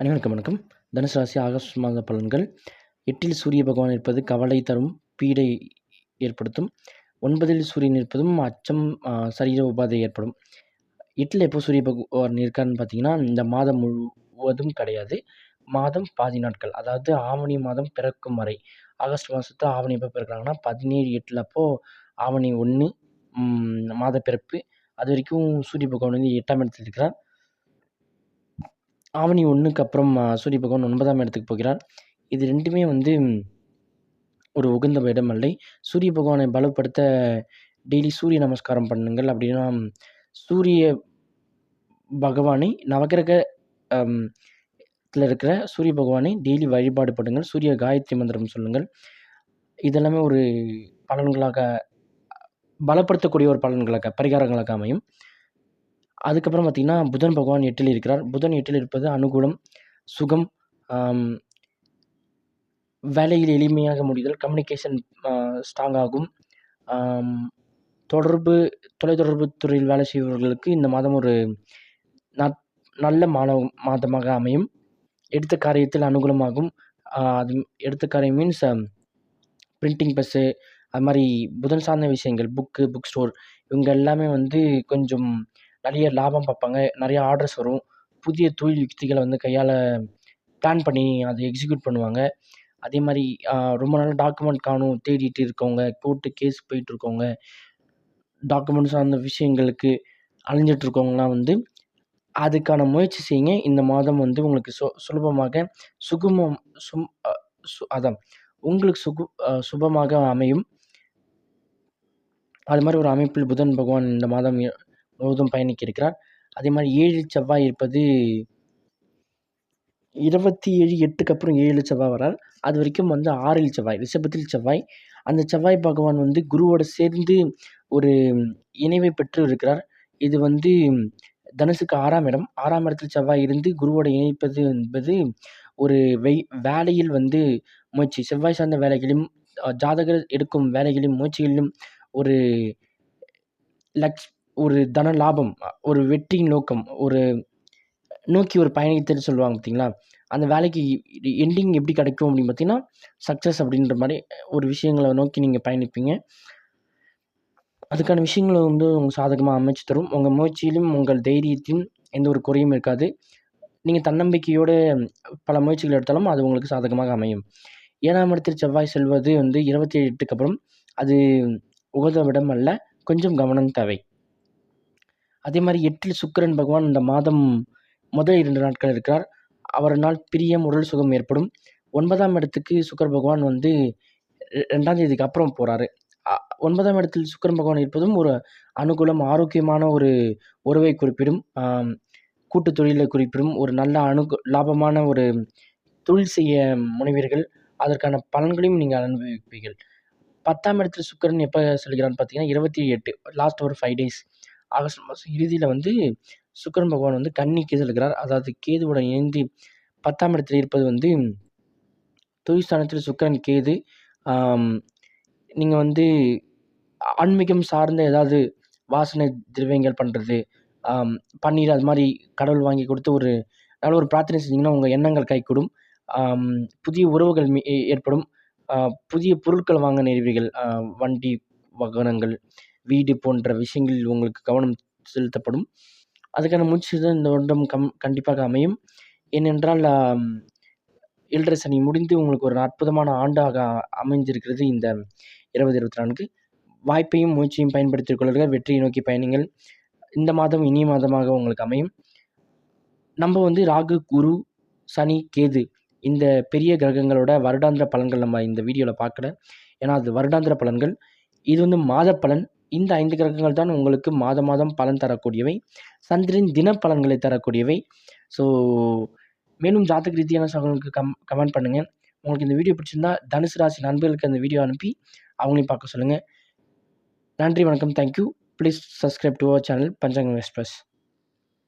அனைவருக்கும் வணக்கம். தனுசு ராசி ஆகஸ்ட் மாத பலன்கள். எட்டில் சூரிய பகவான் இருப்பது கவலை தரும் பீடை ஏற்படுத்தும். ஒன்பதில் சூரியன் இருப்பதும் அச்சம் சரீர உபாதை ஏற்படும். எட்டில் எப்போ சூரிய பகவான் இருக்காருன்னு பார்த்தீங்கன்னா இந்த மாதம் முழுவதும் கிடையாது. மாதம் பாதி நாட்கள் அதாவது ஆவணி மாதம் பிறக்கும் வரை. ஆகஸ்ட் மாதத்தில் ஆவணி எப்போ பிறக்கிறாங்கன்னா பதினேழு எட்டில் அப்போது ஆவணி ஒன்று மாத பிறப்பு. அது வரைக்கும் சூரிய பகவான் வந்து எட்டாம் இடத்தில் இருக்கிறார். ஆவணி ஒன்றுக்கு அப்புறம் சூரிய பகவான் ஒன்பதாம் இடத்துக்கு போகிறார். இது ரெண்டுமே வந்து ஒரு உகந்த இடம் அல்லை சூரிய பகவானை பலப்படுத்த டெய்லி சூரிய நமஸ்காரம் பண்ணுங்கள் அப்படின்னா சூரிய பகவானை நவகிரக இருக்கிற சூரிய பகவானை டெய்லி வழிபாடு பண்ணுங்கள். சூரிய காயத்ரி மந்திரம் சொல்லுங்கள். இதெல்லாமே ஒரு பலன்களாக பலப்படுத்தக்கூடிய ஒரு பலன்களாக பரிகாரங்களாக அமையும். அதுக்கப்புறம் பார்த்திங்கன்னா புதன் பகவான் எட்டில் இருக்கிறார். புதன் எட்டில் இருப்பது அனுகூலம் சுகம் வேலையில் எளிமையாக முடிதல் கம்யூனிகேஷன் ஸ்ட்ராங் ஆகும். தொடர்பு தொலைத்தொடர்பு துறையில் வேலை செய்பவர்களுக்கு இந்த மாதம் ஒரு நல்ல மாத மாதமாக அமையும். எடுத்த காரியத்தில் அனுகூலமாகும். அது எடுத்த காரியம் மீன்ஸ் பிரிண்டிங் ப்ரெஸ்ஸு அது மாதிரி புதன் சார்ந்த விஷயங்கள் புக்கு புக் ஸ்டோர் இவங்க எல்லாமே வந்து கொஞ்சம் நிறைய லாபம் பார்ப்பாங்க. நிறையா ஆர்டர்ஸ் வரும். புதிய தொழில் யுக்திகளை வந்து கையால் பிளான் பண்ணி அதை எக்ஸிக்யூட் பண்ணுவாங்க. அதே மாதிரி ரொம்ப நாள் டாக்குமெண்ட் காணும் தேடிட்டு இருக்கவங்க கோர்ட்டு கேஸ் போயிட்டுருக்கவங்க டாக்குமெண்ட்ஸ் சார்ந்த விஷயங்களுக்கு அலைஞ்சிட்ருக்கவங்களாம் வந்து அதுக்கான முயற்சி செய்யுங்க. இந்த மாதம் வந்து உங்களுக்கு சு சுலபமாக சுகமம் சும் சு அதான் உங்களுக்கு சுகு சுபமாக அமையும். அது மாதிரி ஒரு அமைப்பில் புதன் பகவான் இந்த மாதம் முழுவதும் பயணிக்க இருக்கிறார். அதே மாதிரி ஏழு செவ்வாய் இருப்பது இருபத்தி ஏழு எட்டுக்கு அப்புறம் ஏழு செவ்வாய் வரார் அது வரைக்கும் வந்து ஆறில் செவ்வாய் ரிஷபத்தில் செவ்வாய். அந்த செவ்வாய் பகவான் வந்து குருவோடு சேர்ந்து ஒரு இணைவை பெற்று இருக்கிறார். இது வந்து தனுசுக்கு ஆறாம் இடம். ஆறாம் இடத்தில் செவ்வாய் இருந்து குருவோட இணைப்பது என்பது ஒரு வெய் வேலையில் வந்து முயற்சி. செவ்வாய் சார்ந்த வேலைகளிலும் ஜாதகர் எடுக்கும் வேலைகளிலும் முயற்சிகளிலும் ஒரு லக்ஷ் ஒரு தன லாபம் ஒரு வெற்றியின் நோக்கம் ஒரு நோக்கி ஒரு பயணித்தல் சொல்லுவாங்க பார்த்தீங்களா அந்த வேலைக்கு எண்டிங் எப்படி கிடைக்கும் அப்படின்னு பார்த்தீங்கன்னா சக்ஸஸ் அப்படின்ற மாதிரி ஒரு விஷயங்களை நோக்கி நீங்கள் பயணிப்பீங்க. அதுக்கான விஷயங்களை வந்து உங்கள் சாதகமாக அமைச்சு தரும். உங்கள் முயற்சியிலும் உங்கள் தைரியத்தையும் எந்த ஒரு குறையும் இருக்காது. நீங்கள் தன்னம்பிக்கையோடு பல முயற்சிகள் எடுத்தாலும் அது உங்களுக்கு சாதகமாக அமையும். ஏழாம் இடத்தில் செவ்வாய் செல்வது வந்து இருபத்தி எட்டுக்கு அப்புறம் அது உகந்த விடம் அல்ல கொஞ்சம் கவனம் தேவை. அதே மாதிரி எட்டில் சுக்கரன் பகவான் இந்த மாதம் முதல் இரண்டு நாட்கள் இருக்கிறார். அவரால் பிரியம் உடல் சுகம் ஏற்படும். ஒன்பதாம் இடத்துக்கு சுக்கர பகவான் வந்து ரெண்டாம் தேதிக்கு அப்புறம் போகிறாரு ஒன்பதாம் இடத்தில் சுக்கரன் பகவான் இருப்பதும் ஒரு அனுகூலம் ஆரோக்கியமான ஒரு உறவை குறிப்பிடும். கூட்டு தொழிலை குறிப்பிடும். ஒரு நல்ல அனு லாபமான ஒரு தொழில் செய்ய முனைவீர்கள். அதற்கான பலன்களையும் நீங்கள் அனுபவிப்பீர்கள். பத்தாம் இடத்தில் சுக்கரன் எப்போ செல்கிறான்னு பார்த்தீங்கன்னா இருபத்தி எட்டு லாஸ்ட் ஒரு ஃபைவ் டேஸ் ஆகஸ்ட் மாதம் இறுதியில் வந்து சுக்கரன் பகவான் வந்து கன்னிக்கு இருக்கிறார். அதாவது கேதுவுடன் இணைந்து பத்தாம் இடத்தில் இருப்பது வந்து தொழில் சுக்கரன் கேது. நீங்கள் வந்து ஆன்மீகம் சார்ந்த ஏதாவது வாசனை திரவியங்கள் பண்ணுறது பன்னீர் அது மாதிரி கடவுள் வாங்கி கொடுத்து ஒரு நல்ல ஒரு பிரார்த்தனை செஞ்சிங்கன்னா உங்கள் எண்ணங்கள் கைக்கூடும் புதிய உறவுகள் ஏற்படும். புதிய பொருட்கள் வாங்க நேர்வீர்கள். வண்டி வாகனங்கள் வீடு போன்ற விஷயங்களில் உங்களுக்கு கவனம் செலுத்தப்படும். அதுக்கான முயற்சி தான் இந்த வருடம் கம் கண்டிப்பாக அமையும். ஏனென்றால் ஏழரை சனி முடிந்து உங்களுக்கு ஒரு அற்புதமான ஆண்டாக அமைஞ்சிருக்கிறது இந்த இருபது இருபத்தி நான்கு. வாய்ப்பையும் முயற்சியும் பயன்படுத்திக் கொள்ளுங்கள். வெற்றியை நோக்கி பயணிங்கள். இந்த மாதம் இனிய மாதமாக உங்களுக்கு அமையும். நம்ம வந்து ராகு குரு சனி கேது இந்த பெரிய கிரகங்களோட வருடாந்திர பலன்கள் நம்ம இந்த வீடியோவில் பார்க்கல. ஏன்னா அது வருடாந்திர பலன்கள். இது வந்து மாத பலன். இந்த ஐந்து கிரகங்கள் தான் உங்களுக்கு மாதம் மாதம் பலன் தரக்கூடியவை. சந்திரன் தின பலன்களை தரக்கூடியவை. ஸோ மேலும் ஜாதக ரீதியான சகோதரர்களுக்கு கம் கமெண்ட் பண்ணுங்கள் உங்களுக்கு இந்த வீடியோ பிடிச்சிருந்தா தனுசு ராசி நண்பர்களுக்கு அந்த வீடியோ அனுப்பி அவங்களையும் பார்க்க சொல்லுங்கள் நன்றி வணக்கம் thank you please subscribe to our channel Panchangam express